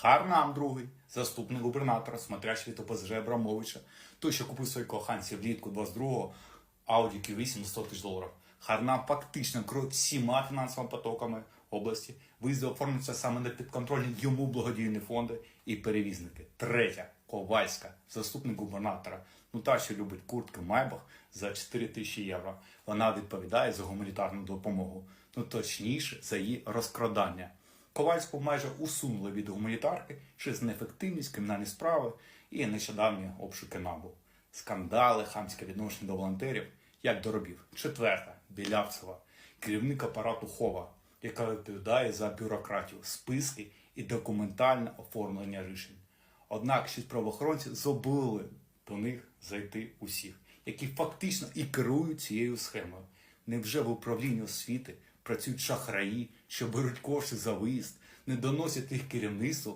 Харнам другий, заступник губернатора, смотрящий від ОПЗЖ Абрамовича, той, що купив своїй коханці влітку 22-го Audi Q8 на 100 тисяч доларів. Харнам фактично керує всіма фінансовими потоками області. Виїзди оформлюються саме на підконтрольні йому благодійні фонди і перевізники. Третя Ковальська, заступник губернатора. Ну та, що любить куртки Майбах за 4 тисячі євро. Вона відповідає за гуманітарну допомогу. Ну точніше, за її розкрадання. Ковальську майже усунули від гуманітарки через неефективність кримінальні справи і нещодавні обшуки набу. Скандали, хамське відношення до волонтерів, як до робів. Четверта Білявцева, керівник апарату Хова, яка відповідає за бюрократію, списки і документальне оформлення рішень. Однак шість правоохоронців забули до них зайти усіх, які фактично і керують цією схемою. Невже в управлінні освіти працюють шахраї, що беруть кошти за виїзд, не доносять їх керівництву